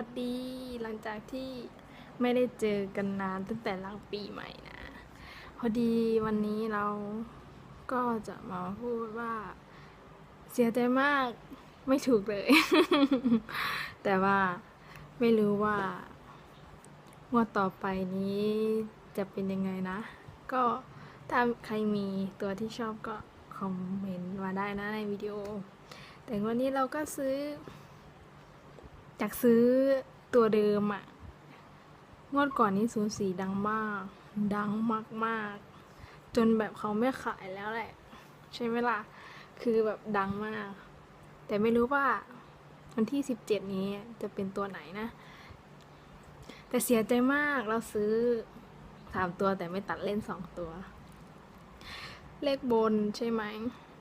วัสดีหลังจากที่ไม่ได้เจอกันนานตั้งแต่หลังปีใหม่นะ พอดีวันนี้เราก็จะมาพูดว่า เสียใจมากไม่ถูกเลย แต่ว่าไม่รู้ว่างวดต่อไปนี้จะเป็นยังไงนะ ก็ถ้าใครมีตัวที่ชอบก็คอมเมนต์มาได้นะในวิดีโอ แต่วันนี้เราก็ซื้อ จากซื้อตัวเดิมอะงวดก่อนนี้ศูนย์สีดังมาก ดังมากๆจนแบบเขาไม่ขายแล้วแหละ ใช่ไหมล่ะ คือแบบดังมาก แต่ไม่รู้ว่าวันที่สิบเจ็ดนี้จะเป็นตัวไหนนะ แต่เสียใจมากเราซื้อสามตัวแต่ไม่ตัดเล่นสองตัว เลขบนใช่ไหม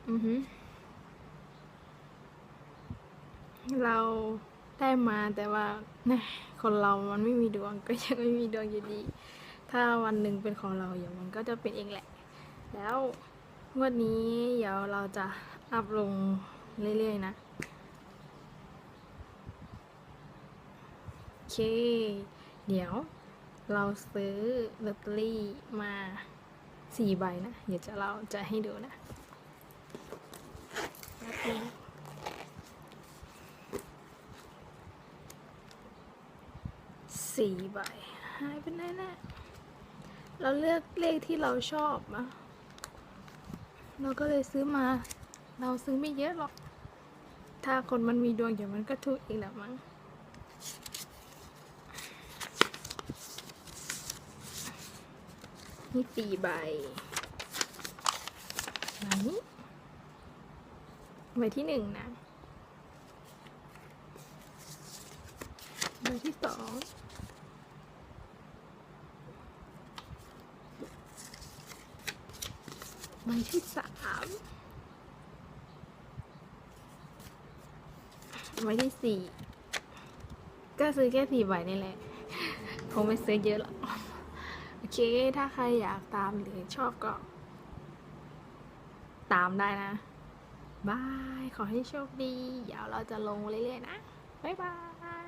อือฮึเรา ได้มาแต่ว่าน่คนเรามันไม่มีดวงก็ยังไม่มีดวงอยู่ดี ถ้าวันหนึ่งเป็นของเราอย่างมันก็จะเป็นเองแหละ แล้วงวดนี้เดี๋ยวเราจะอัพลงเรื่อย ๆ นะโอเค เดี๋ยวเราซื้อลอตเตอรี่มาสี่ใบนะ เดี๋ยวจะเราจะให้ดูนะโอเค สี่ใบหายไปไหนแน่เราเลือกเลขที่เราชอบอะเราก็เลยซื้อมา เราซื้อไม่เยอะหรอก ถ้าคนมันมีดวงเดี๋ยวมันก็ถูกเองแหละมั้งนี่สี่ใบไหนใบที่หนึ่งนะใบที่สอง ใบที่สามใบที่สี่ก็ซื้อแค่สี่ใบนี่แหละคงไม่ซื้อเยอะหรอกโอเค ถ้าใครอยากตามหรือชอบก็ ตามได้นะ บาย ขอให้โชคดี เดี๋ยวเราจะลงเรื่อยๆนะ บ๊ายบาย